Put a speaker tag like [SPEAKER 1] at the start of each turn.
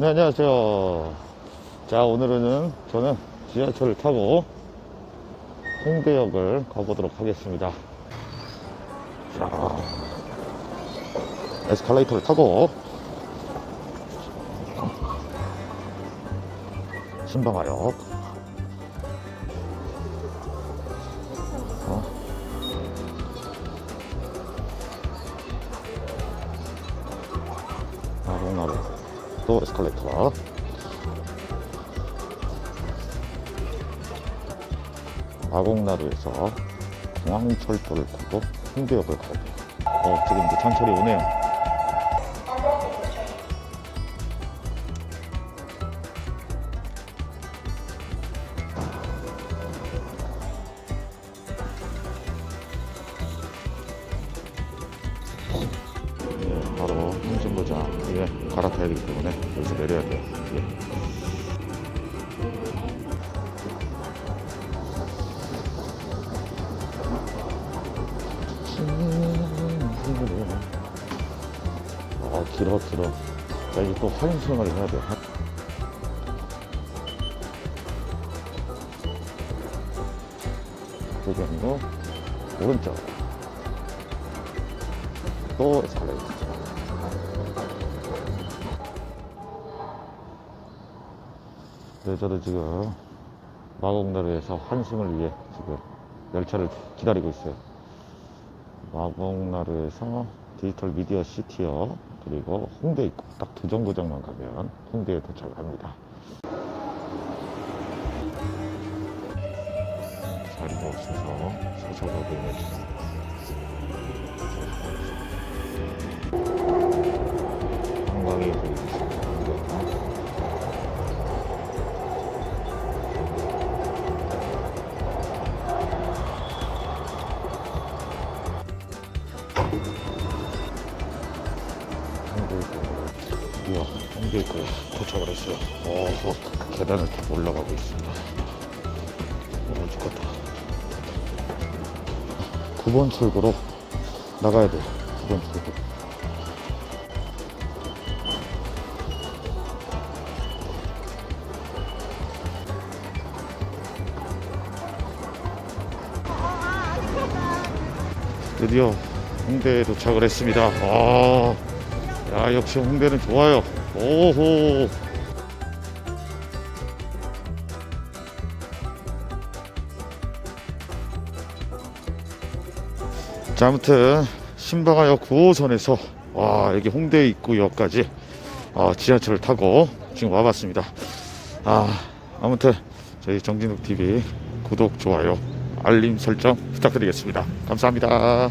[SPEAKER 1] 네, 안녕하세요. 자, 오늘은 저는 지하철을 타고 홍대역을 가보도록 하겠습니다. 자, 에스컬레이터를 타고 신방화역. 어? 나로 나로 또 에스컬레이터 마곡나루에서 공항철도를 타고 홍대역을 돼요 어 지금 이제 전철이 오네요 홍진구장에 갈아타야 되기 때문에 여기서 내려야 돼요. 예. 아 길어 길어. 자 이제 또 환승을 해야 돼. 요 그게 아니고 오른쪽. 또 에스컬레이터. 네, 저도 지금 마곡나루에서 환승을 위해 지금 열차를 기다리고 있어요. 마곡나루에서 디지털 미디어 시티역 그리고 홍대 입구 딱 두 정거장만 가면 홍대에 도착을 합니다. 자리가 없어서 서서 가고 있는 홍대입구 드디어 홍대입구에 도착을 했어요. 어, 계단을 타 올라가고 있습니다. 어, 죽겠다. 9번 출구로 나가야 돼요. 9번 출구. 드디어 홍대에 도착을 했습니다. 아, 야, 역시 홍대는 좋아요. 오호. 자, 아무튼 신방화역 9호선에서 와, 여기 홍대 입구역까지 아, 지하철을 타고 지금 와봤습니다. 아, 아무튼 저희 정진욱 TV 구독, 좋아요, 알림 설정 부탁드리겠습니다. 감사합니다.